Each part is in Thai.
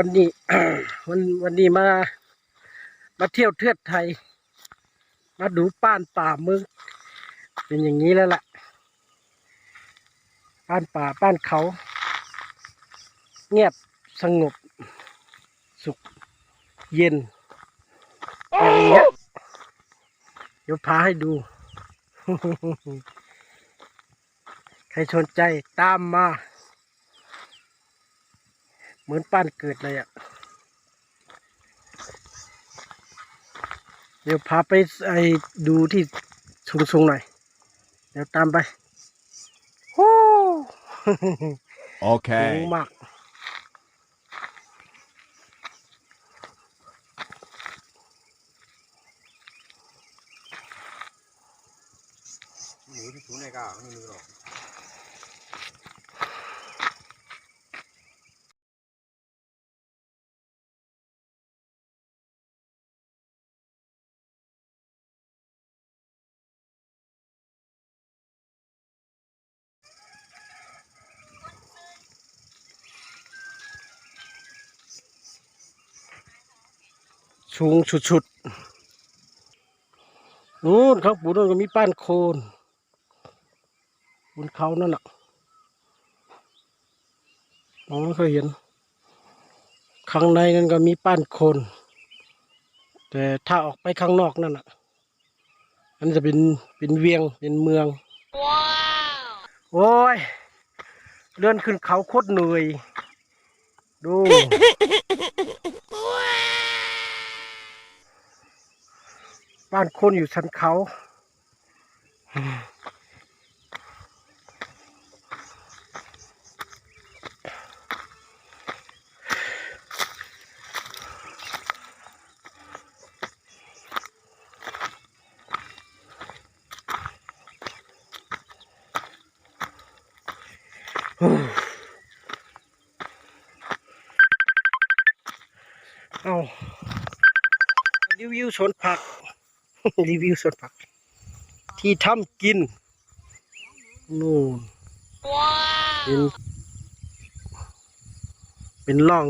วันนี้วันวันนี้มา มาเที่ยวเทือดไทย มาดูป้านป่าเมืองเป็นอย่างนี้แล้วล่ะป้านป่าป้านเขา เงียบสงบ สุข เย็นอย่างเงี้ยเดี๋ยวพาให้ดู ใครสนใจตามมา เหมือนป้านเกิดเลยอะ่ะ เดี๋ยวพาไปไอ้ดูที่สูงๆหน่อย เดี๋ยวตามไปโอ้สูง Okay. มากหนูที่ถูในก้าวนี่มือหรอก สูงสุดๆนู่นเขาปูนู่นก็มีป้านโคนบนเขานั่นน่ะมองไม่เคยเห็น ข้างในนั่นก็มีป้านโคน แต่ถ้าออกไปข้างนอกนั่นน่ะอันจะเป็นเป็นเวียงเป็นเมืองโอ้ยเดินขึ้นเขาโคตรเหนื่อย ดู บ้านคนอยู่ชันเขา เอารีวิวสวนผัก รีวิวสวนผัก ที่ทำกินนู่นเป็นเป็นร่อง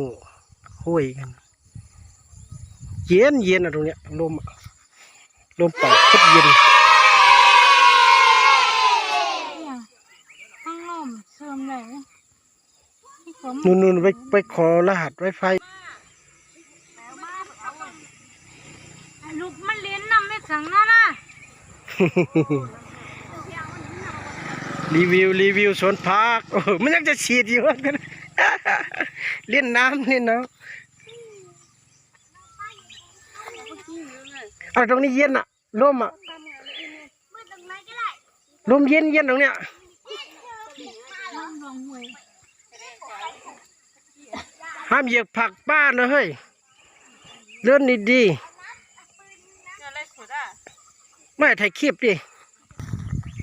ห้วยกัน เย็นเย็นอะตรงเนี้ยลมอะลมเป่าโคตรเย็นเนี่ยข้างลมเสื่อมเลยที่ผมนู่นนู่นไปไปขอรหัสไวไฟ ลูกมันเลี้ย นนำไม่งนั่นนะรีวิวรีวิวสวนผักโอ้โหมันยังจะฉีดอยู่กัน เล่นน้ำเล่นน้ำเอาตรงนี้เย็นอะลมอะลมเย็นเย็นตรงเนี้ยห้ามเหยียบผักบ้านะเฮ้ยเลื่อนดีดี อะไรสุดอะ ๆ ไม่ถ่ายคลิปดิ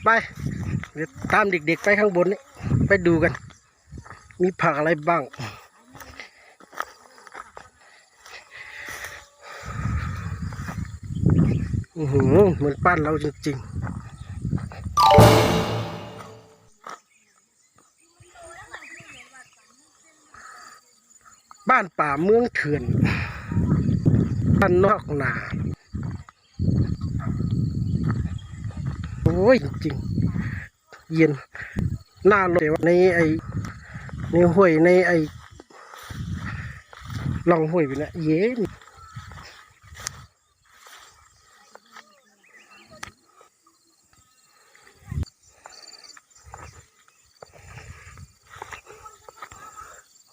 ไป เดี๋ยวตามเด็กๆไปข้างบนนี่ ไปดูกัน มีผักอะไรบ้าง อือหือเหมือนบ้านเราจริงๆบ้านป่าเมืองเถื่อนบ้านนอกนา อ้ยจริง เย็นหน้าลมในไอในห้วยในไอลองห้วยไปนะเย็น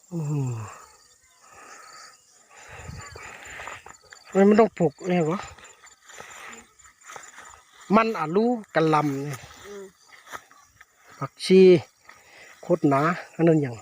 โอ้โหไมมันต้องปลูกเนี่ยวะ มันอาลูกะหลำเนี่ยผักชีโคตรหนาอันนั้นอย่าง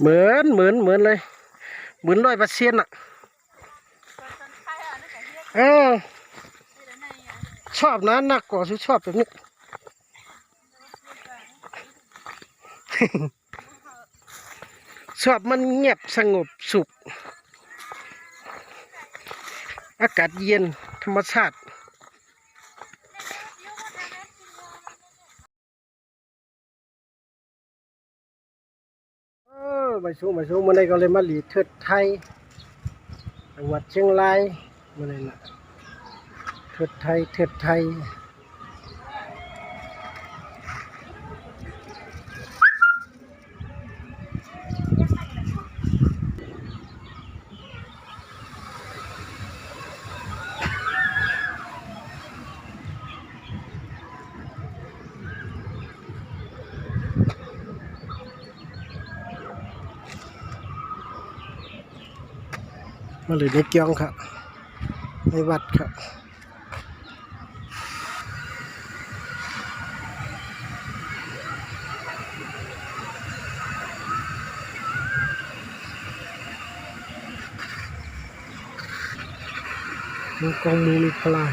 เหมือนเหมือนเหมือนเลยเหมือนร้อยเปอร์เซ็นต์อะเออชอบนะนักกว่าชอบแบบนี้ชอบมันเงียบสงบสุข อากาศเย็นธรรมชาติ ไปสูงไปสูงมาในก็เลยมาหลีเทิดไทยจังหวัดเชียงรายมาเลยนะเทิดไทยเทิดไทย มาเลยในเกียงครับ ในวัดครับมีกองมูลีพลาง